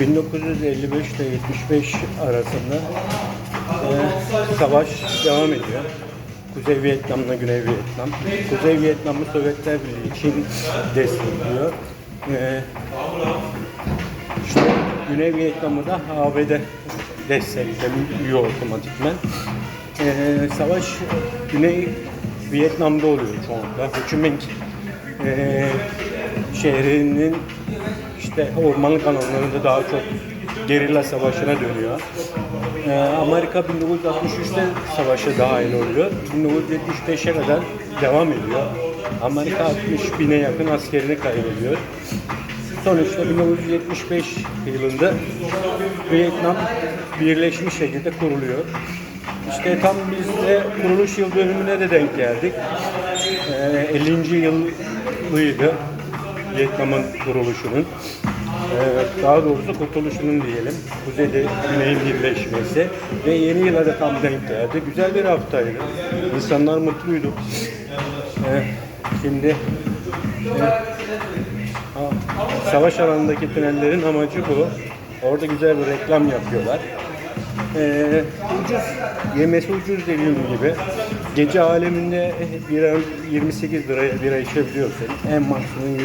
1955 ile 75 arasında e, savaş devam ediyor. Kuzey Vietnam'la Güney Vietnam. Kuzey Vietnam'ı Sovyetler Birliği Çin destekliyor. E, işte Güney Vietnam'ı da ABD destekliyor otomatikmen. E, savaş Güney Vietnam'da oluyor çoğunlukla. Ho Chi e, şehrinin işte ormanlık alanlarında daha çok gerilla savaşına dönüyor. Ee, Amerika 1963'te savaşa dahil oluyor. 1975'e kadar devam ediyor. Amerika 60 bine yakın askerini kaybediyor. Sonuçta 1975 yılında Vietnam birleşmiş şekilde kuruluyor. İşte tam biz de kuruluş yıl dönümüne de denk geldik. Ee, 50. yılıydı Vietnam'ın kuruluşunun. Daha doğrusu kurtuluşunun diyelim. Kuzeyde Güney'in birleşmesi ve yeni yıla da tam denk geldi. Güzel bir haftaydı. İnsanlar mutluydu. Şimdi savaş alanındaki tünellerin amacı bu. Orada güzel bir reklam yapıyorlar. Ee, ucuz, yemesi ucuz dediğim gibi. Gece aleminde bir 28 liraya bira içebiliyorsun. En maksimum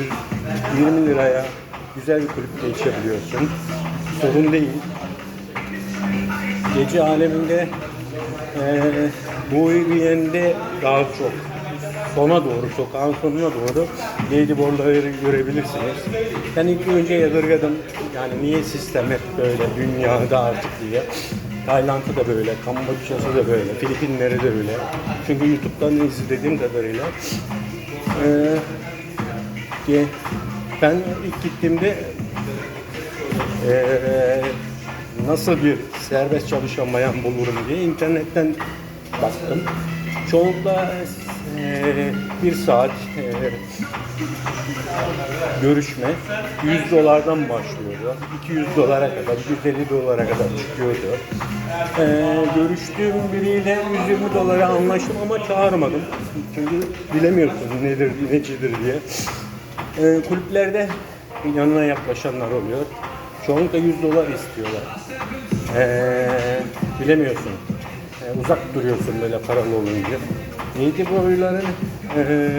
120 liraya güzel bir kulüpte içebiliyorsun. Sorun değil. Gece aleminde e, bu üyende daha çok sona doğru, sokağın sonuna doğru ladyboardları görebilirsiniz. Ben ilk önce yadırgadım. Yani niye sistem hep böyle dünyada artık diye. Tayland'ı da böyle, Kamboçya'sı da böyle, Filipinleri de öyle. Çünkü YouTube'dan izlediğim kadarıyla e, ki ben ilk gittiğimde eee, nasıl bir serbest çalışan bayan bulurum diye internetten baktım. Çoğunlukla eee, bir saat eee, görüşme 100 dolardan başlıyordu. 200 dolara kadar, 150 dolara kadar çıkıyordu. Eee, görüştüğüm biriyle 120 dolara anlaştım ama çağırmadım. Çünkü bilemiyorsun nedir, necidir diye. Ee, kulüplerde yanına yaklaşanlar oluyor. Çoğunlukla 100 dolar istiyorlar. Ee, bilemiyorsun. Ee, uzak duruyorsun böyle paralı olunca. Bu oyların? Ee,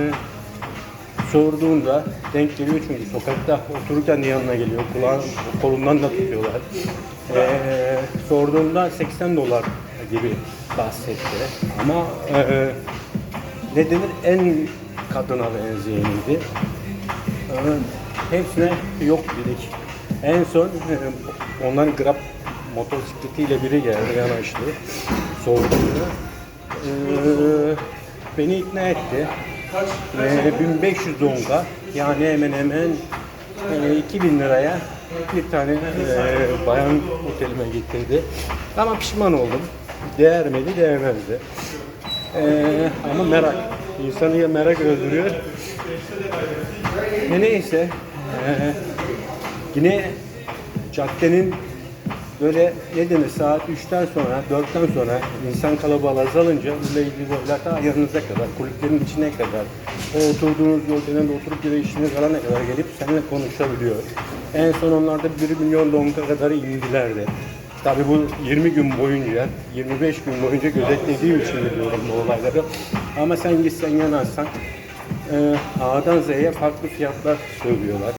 sorduğunda denk geliyor çünkü sokakta otururken de yanına geliyor. Kulağın, kolundan da tutuyorlar. Ee, sorduğumda 80 dolar gibi bahsetti. Ama e, ne denir en kadına benzeyeniydi. Hepsine yok dedik. En son e, onların Grab motosikletiyle biri geldi yanaştı. Sorduğunda ee, beni ikna etti. Ee, 1500 donga yani hemen hemen e, 2000 liraya bir tane e, bayan otelime getirdi. Ama pişman oldum. Değer miydi? Değmezdi. Ee, ama merak. İnsanı ya merak öldürüyor ne neyse eee, yine caddenin böyle ne denir saat 3'ten sonra 4'ten sonra insan kalabalığı azalınca böyle ilgili ta yanınıza kadar kulüplerin içine kadar o oturduğunuz yolda oturup de işiniz alana kadar gelip seninle konuşabiliyor. En son onlarda 1 milyon donka kadar indilerdi. Tabii bu 20 gün boyunca, 25 gün boyunca gözetlediğim için biliyorum bu olayları. Ama sen gitsen yanarsan e, A'dan Z'ye farklı fiyatlar söylüyorlar.